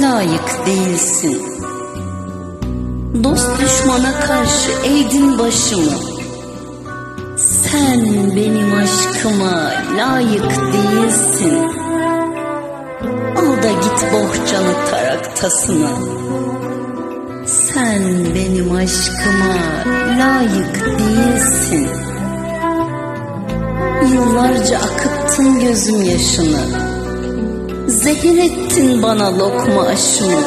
Layık değilsin. Dost düşmana karşı eğdin başımı. Sen benim aşkıma layık değilsin. Al da git bohçanı taraktasını. Sen benim aşkıma layık değilsin. Yıllarca akıttın gözüm yaşını. Zehir ettin bana lokma aşımı.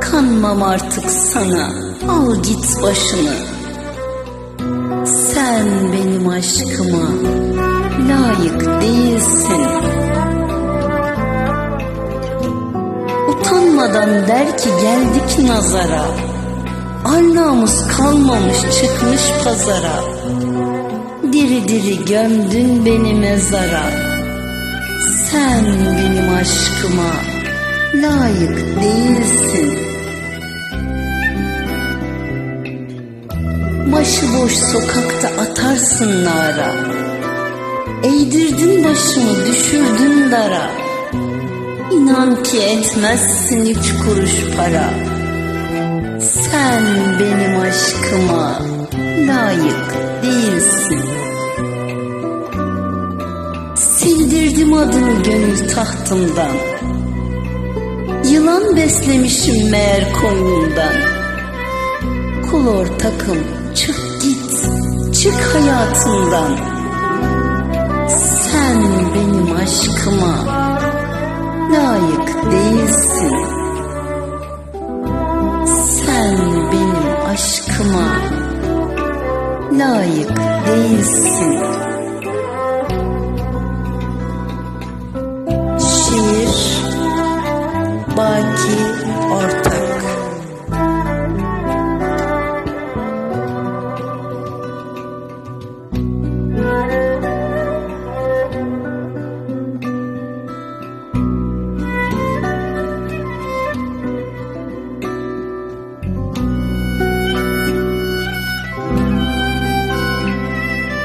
Kanmam artık sana, al git başını. Sen benim aşkıma layık değilsin. Utanmadan der ki geldik nazara. Arnamız kalmamış çıkmış pazara. Diri diri gömdün beni mezara. Sen benim aşkıma layık değilsin. Başıboş sokakta atarsın nara. Eğdirdin başımı düşürdün dara. İnan ki etmezsin üç kuruş para. Sen benim aşkıma layık Adını gönül tahtımdan. Yılan beslemişim meğer koynumdan. Kul ortakım çık git, çık hayatımdan. Sen benim aşkıma layık değilsin. Sen benim aşkıma layık